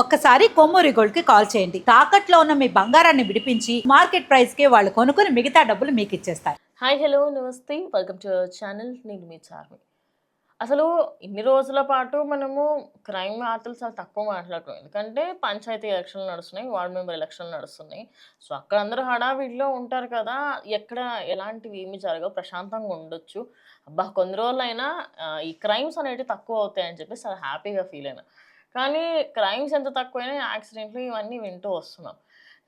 ఒక్కసారి కొమ్మూరి గోల్డ్కి కాల్ చేయండి. తాకట్లో ఉన్న మీ బంగారాన్ని విడిపించి మార్కెట్ ప్రైస్కి వాళ్ళు కొనుక్కుని మిగతా డబ్బులు మీకు ఇచ్చేస్తారు. హాయ్ హలో నమస్తే. Welcome to channel. నేను మీ చార్మి. అసలు ఇన్ని రోజుల పాటు మనము క్రైమ్ వార్తలు చాలా తక్కువ మాట్లాడుతున్నాం. ఎందుకంటే పంచాయతీ ఎలక్షన్లు నడుస్తున్నాయి వార్డ్ మెంబర్ ఎలక్షన్లు నడుస్తున్నాయి. సో అక్కడ అందరూ హడావిడిలో ఉంటారు కదా ఎక్కడ ఎలాంటివి ఏమి జరగవు ప్రశాంతంగా ఉండొచ్చు. అబ్బా కొన్ని రోజులైనా ఈ క్రైమ్స్ అనేవి తక్కువ అవుతాయని చెప్పి చాలా హ్యాపీగా ఫీల్ అయినా. కానీ క్రైమ్స్ ఎంత తక్కువైనా యాక్సిడెంట్లు ఇవన్నీ వింటూ వస్తున్నాం.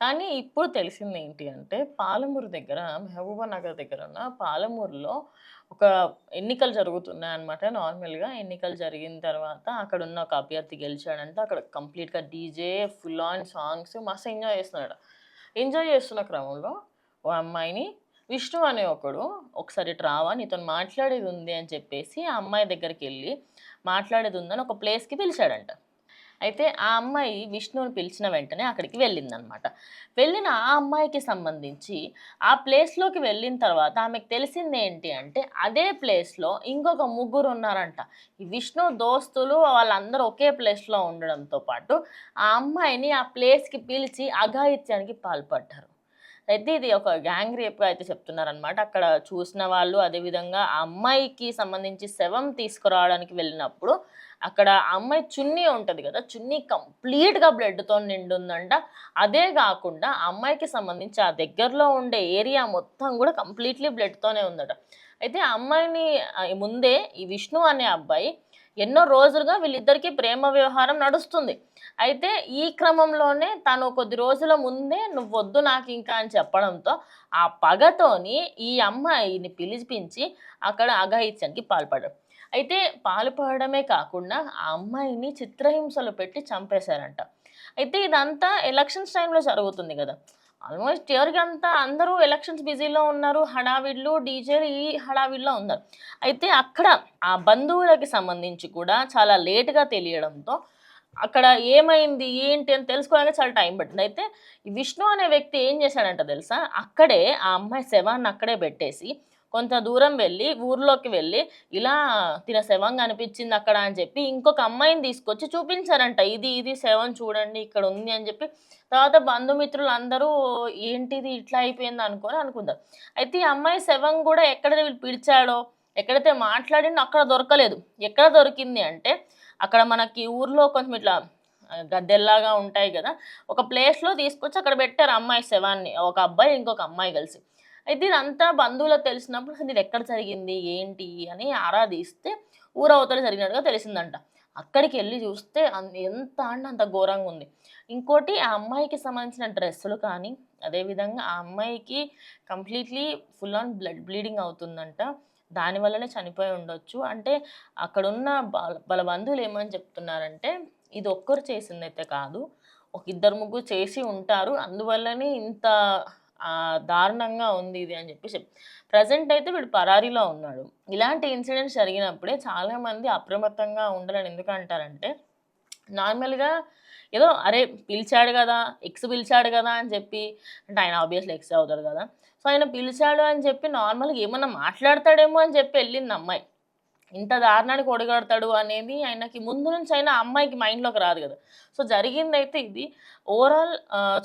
కానీ ఇప్పుడు తెలిసింది ఏంటి అంటే పాలమూరు దగ్గర మహబూబా నగర్ దగ్గర ఉన్న పాలమూరులో ఒక ఎన్నికలు జరుగుతున్నాయన్నమాట. నార్మల్గా ఎన్నికలు జరిగిన తర్వాత అక్కడ ఉన్న ఒక అభ్యర్థి గెలిచాడంటే. అక్కడ కంప్లీట్గా డీజే ఫుల్ ఆన్ సాంగ్స్ మస్తు ఎంజాయ్ చేస్తున్నాడు. ఎంజాయ్ చేస్తున్న క్రమంలో ఓ అమ్మాయిని విష్ణు అనే ఒకడు ఒకసారి ఇటు రావా నీతో మాట్లాడేది ఉంది అని చెప్పేసి ఆ అమ్మాయి దగ్గరికి వెళ్ళి మాట్లాడేది ఉందని ఒక ప్లేస్కి పిలిచాడంట. అయితే ఆ అమ్మాయి విష్ణువుని పిలిచిన వెంటనే అక్కడికి వెళ్ళిందనమాట. వెళ్ళిన ఆ అమ్మాయికి సంబంధించి ఆ ప్లేస్లోకి వెళ్ళిన తర్వాత ఆమెకు తెలిసింది ఏంటి అంటే అదే ప్లేస్లో ఇంకొక ముగ్గురు ఉన్నారంట. ఈ విష్ణు దోస్తులు వాళ్ళందరూ ఒకే ప్లేస్లో ఉండడంతో పాటు ఆ అమ్మాయిని ఆ ప్లేస్కి పిలిచి అఘాయిత్యానికి పాల్పడ్డారు. అయితే ఇది ఒక గ్యాంగ్ రేప్గా అయితే చెప్తున్నారనమాట అక్కడ చూసిన వాళ్ళు అదేవిధంగా ఆ అమ్మాయికి సంబంధించి శవం తీసుకురావడానికి వెళ్ళినప్పుడు అక్కడ అమ్మాయి చున్నీ ఉంటుంది కదా చున్నీ కంప్లీట్గా బ్లడ్తో నిండుందంట. అదే కాకుండా అమ్మాయికి సంబంధించి ఆ దగ్గరలో ఉండే ఏరియా మొత్తం కూడా కంప్లీట్లీ బ్లడ్తోనే ఉందట. అయితే ఆ అమ్మాయిని ముందే ఈ విష్ణు అనే అబ్బాయి ఎన్నో రోజులుగా వీళ్ళిద్దరికీ ప్రేమ వ్యవహారం నడుస్తుంది. అయితే ఈ క్రమంలోనే తను కొద్ది రోజుల ముందే నువ్వు వద్దు నాకు ఇంకా అని చెప్పడంతో ఆ పగతోని ఈ అమ్మాయిని పిలిపించి అక్కడ అఘాయిత్యానికి పాల్పడ్డాడు. అయితే పాల్పడమే కాకుండా ఆ అమ్మాయిని చిత్రహింసలు పెట్టి చంపేశారంట. అయితే ఇదంతా ఎలక్షన్స్ టైంలో జరుగుతుంది కదా. ఆల్మోస్ట్ ఎవరికి అంతా అందరూ ఎలక్షన్స్ బిజీలో ఉన్నారు హడావిడ్లు డీజేలు ఈ హడావిడిలో ఉన్నారు. అయితే అక్కడ ఆ బంధువులకి సంబంధించి కూడా చాలా లేట్గా తెలియడంతో అక్కడ ఏమైంది ఏంటి అని తెలుసుకోవడానికి చాలా టైం పట్టింది. అయితే విష్ణు అనే వ్యక్తి ఏం చేశాడంట తెలుసా? అక్కడే ఆ అమ్మాయి శవాన్ని అక్కడే పెట్టేసి కొంత దూరం వెళ్ళి ఊర్లోకి వెళ్ళి ఇలా తిన శవం కనిపించింది అక్కడ అని చెప్పి ఇంకొక అమ్మాయిని తీసుకొచ్చి చూపించారంట. ఇది ఇది శవం చూడండి ఇక్కడ ఉంది అని చెప్పి. తర్వాత బంధుమిత్రులు అందరూ ఏంటిది ఇట్లా అయిపోయింది అనుకొని అనుకుంటారు. అయితే ఈ అమ్మాయి శవం కూడా ఎక్కడ వీళ్ళు పిలిచాడో ఎక్కడైతే మాట్లాడిండో అక్కడ దొరకలేదు. ఎక్కడ దొరికింది అంటే అక్కడ మనకి ఊర్లో కొంచెం ఇట్లా గద్దెల్లాగా ఉంటాయి కదా ఒక ప్లేస్లో తీసుకొచ్చి అక్కడ పెట్టారు అమ్మాయి శవాన్ని. ఒక అబ్బాయి ఇంకొక అమ్మాయి కలిసి. అయితే ఇదంతా బంధువులకు తెలిసినప్పుడు అసలు ఇది ఎక్కడ జరిగింది ఏంటి అని ఆరాధిస్తే ఊరవతలు ఊరవతల జరిగినట్టుగా తెలిసిందంట. అక్కడికి వెళ్ళి చూస్తే ఎంత అంటే అంత ఘోరంగా ఉంది. ఇంకోటి ఆ అమ్మాయికి సంబంధించిన డ్రెస్సులు కానీ అదేవిధంగా ఆ అమ్మాయికి completely full on blood bleeding అవుతుందంట. దానివల్లనే చనిపోయి ఉండొచ్చు. అంటే అక్కడున్న బల- బంధువులు ఏమని చెప్తున్నారంటే ఇది ఒక్కరు చేసిందైతే కాదు ఒక ఇద్దరు ముగ్గురు చేసి ఉంటారు. అందువల్లనే ఇంత దారుణంగా ఉంది ఇది అని చెప్పి. చెప్ ప్రజెంట్ అయితే వీడు పరారీలో ఉన్నాడు. ఇలాంటి ఇన్సిడెంట్స్ జరిగినప్పుడే చాలామంది అప్రమత్తంగా ఉండాలని ఎందుకు అంటారంటే నార్మల్గా ఏదో అరే పిలిచాడు కదా ఎక్స్ పిలిచాడు కదా అని చెప్పి అంటే ఆయన ఆబ్వియస్లీ ఎక్స్ అవుతాడు కదా. సో ఆయన పిలిచాడు అని చెప్పి నార్మల్గా ఏమన్నా మాట్లాడతాడేమో అని చెప్పి వెళ్ళింది అమ్మాయి. ఇంత దారుణానికి ఒడగడతాడు అనేది ఆయనకి ముందు నుంచి అయినా అమ్మాయికి మైండ్లోకి రాదు కదా. సో జరిగిందైతే ఇది. ఓవరాల్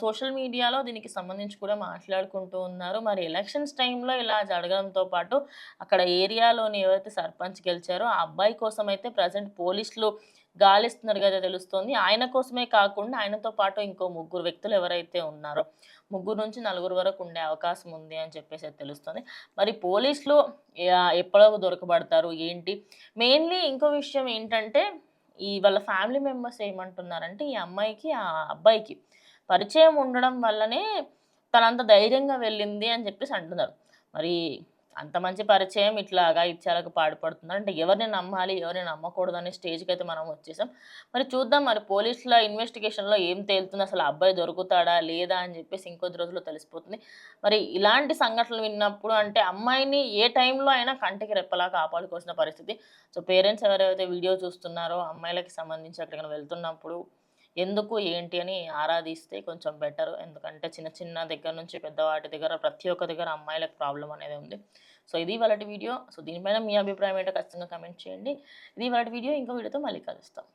సోషల్ మీడియాలో దీనికి సంబంధించి కూడా మాట్లాడుకుంటూ ఉన్నారు. మరి ఎలక్షన్స్ టైంలో ఇలా జరగడంతో పాటు అక్కడ ఏరియాలోని ఎవరైతే సర్పంచ్ గెలిచారో ఆ అబ్బాయి కోసం అయితే ప్రజెంట్ పోలీసులు గాలిస్తున్నారు కదా తెలుస్తోంది. ఆయన కోసమే కాకుండా ఆయనతో పాటు ఇంకో ముగ్గురు వ్యక్తులు ఎవరైతే ఉన్నారో ముగ్గురు నుంచి నలుగురు వరకు ఉండే అవకాశం ఉంది అని చెప్పేసి తెలుస్తుంది. మరి పోలీసులు ఎప్పుడో దొరకబడతారు ఏంటి? మెయిన్లీ ఇంకో విషయం ఏంటంటే ఈ వాళ్ళ ఫ్యామిలీ మెంబర్స్ ఏమంటున్నారంటే ఈ అమ్మాయికి ఆ అబ్బాయికి పరిచయం ఉండడం వల్లనే తనంత ధైర్యంగా వెళ్ళింది అని చెప్పేసి అంటున్నారు. మరి అంత మంచి పరిచయం ఇట్లాగా ఇచ్చాలకు పాడుపడుతుంది అంటే ఎవరిని నమ్మాలి ఎవరిని నమ్మకూడదు అనే స్టేజ్కి అయితే మనం వచ్చేసాం. మరి చూద్దాం మరి పోలీసుల ఇన్వెస్టిగేషన్లో ఏం తేలుతుంది? అసలు అబ్బాయి దొరుకుతాడా లేదా అని చెప్పేసి ఇంకొద్ది రోజుల్లో తెలిసిపోతుంది. మరి ఇలాంటి సంఘటనలు విన్నప్పుడు అంటే అమ్మాయిని ఏ టైంలో అయినా కంటికి రెప్పలా కాపాడుకోవాల్సిన పరిస్థితి. సో పేరెంట్స్ ఎవరైతే వీడియో చూస్తున్నారో అమ్మాయిలకి సంబంధించి ఎక్కడికైనా వెళ్తున్నప్పుడు ఎందుకు ఏంటి అని ఆరాధిస్తే కొంచెం బెటర్. ఎందుకంటే చిన్న చిన్న దగ్గర నుంచి పెద్దవాటి దగ్గర ప్రతి ఒక్క దగ్గర అమ్మాయిలకు ప్రాబ్లం అనేది ఉంది. సో ఇది వాళ్ళ వీడియో. సో దీనిపైన మీ అభిప్రాయం ఏంటో ఖచ్చితంగా కమెంట్ చేయండి. ఇది వాళ్ళ వీడియో. ఇంకో వీడియోతో మళ్ళీ కలుస్తాం.